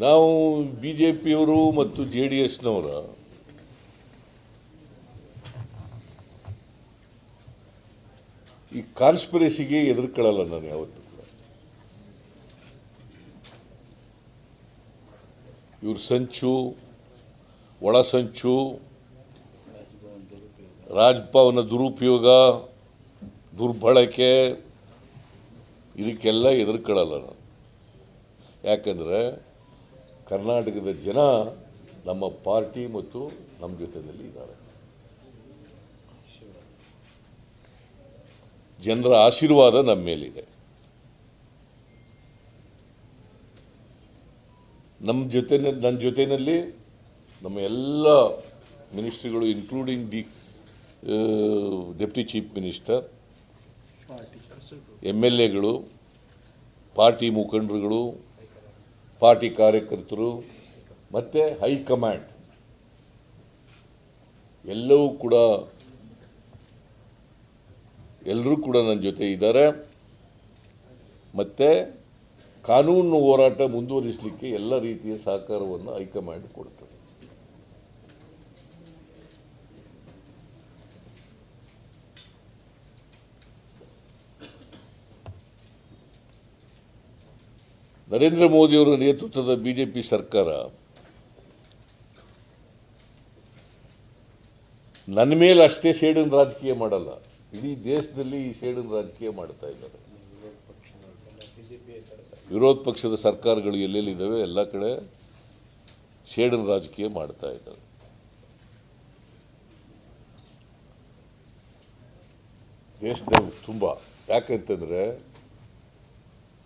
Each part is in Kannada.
ನಾವು ಬಿ ಜೆ ಪಿಯವರು ಮತ್ತು ಜೆ ಡಿ ಎಸ್ನವರ ಈ ಕಾನ್ಸ್ಪಿರಸಿಗೆ ಎದುರ್ಕೊಳ್ಳಲ್ಲ ನಾನು ಯಾವತ್ತೂ ಕೂಡ. ಇವ್ರ ಸಂಚು, ಒಳ ಸಂಚು, ರಾಜ್ಭವನ ದುರುಪಯೋಗ, ದುರ್ಬಳಕೆ, ಇದಕ್ಕೆಲ್ಲ ಎದುರ್ಕೊಳ್ಳಲ್ಲ ನಾನು. ಯಾಕಂದರೆ ಕರ್ನಾಟಕದ ಜನ ನಮ್ಮ ಪಾರ್ಟಿ ಮತ್ತು ನಮ್ಮ ಜೊತೆಯಲ್ಲಿ ಇದ್ದಾರೆ. ಜನರ ಆಶೀರ್ವಾದ ನಮ್ಮ ಮೇಲಿದೆ. ನಮ್ಮ ಜೊತೆ ನನ್ನ ಜೊತೆಯಲ್ಲಿ ನಮ್ಮ ಎಲ್ಲ ಮಿನಿಸ್ಟ್ರಿಗಳು including the deputy chief minister M L ಎಗಳು ಪಾರ್ಟಿ ಮುಖಂಡರುಗಳು ಪಾರ್ಟಿ ಕಾರ್ಯಕರ್ತರು ಮತ್ತು ಹೈಕಮಾಂಡ್ ಎಲ್ಲವೂ ಕೂಡ ಎಲ್ಲರೂ ಕೂಡ ನನ್ನ ಜೊತೆ ಇದ್ದಾರೆ. ಮತ್ತು ಕಾನೂನು ಹೋರಾಟ ಮುಂದುವರಿಸಲಿಕ್ಕೆ ಎಲ್ಲ ರೀತಿಯ ಸಹಕಾರವನ್ನು ಹೈಕಮಾಂಡ್ ಕೊಡ್ತದೆ ನರೇಂದ್ರ ಮೋದಿಯವರ ನೇತೃತ್ವದ ಬಿಜೆಪಿ ಸರ್ಕಾರ ನನ್ನ ಮೇಲೆ ಅಷ್ಟೇ ಸೇಡಿನ ರಾಜಕೀಯ ಮಾಡಲ್ಲ. ಇಡೀ ದೇಶದಲ್ಲಿ ಈ ಸೇಡಿನ ರಾಜಕೀಯ ಮಾಡ್ತಾ ಇದ್ದಾರೆ. ವಿರೋಧ ಪಕ್ಷದ ಸರ್ಕಾರಗಳು ಎಲ್ಲೆಲ್ಲಿದ್ದಾವೆ? ಎಲ್ಲ ಕಡೆ ಸೇಡಿನ ರಾಜಕೀಯ ಮಾಡ್ತಾ ಇದ್ದಾರೆ. ದೇಶದ ತುಂಬ. ಯಾಕಂತಂದರೆ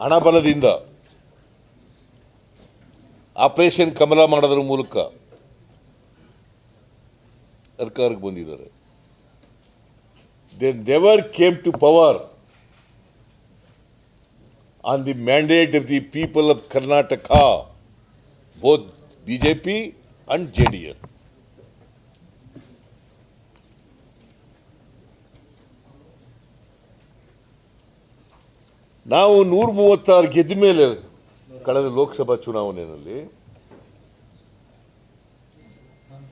ಹಣಬಲದಿಂದ ಆಪರೇಷನ್ ಕಮಲ ಮಾಡೋದ್ರ ಮೂಲಕ ಸರ್ಕಾರಕ್ಕೆ ಬಂದಿದ್ದಾರೆ they never came to power on the mandate of the people of Karnataka both BJP and J D S ನಾವು ನೂರ ಮೂವತ್ತಾರು ಗೆದ್ದ ಮೇಲೆ ಕಳೆದ ಲೋಕಸಭಾ ಚುನಾವಣೆಯಲ್ಲಿ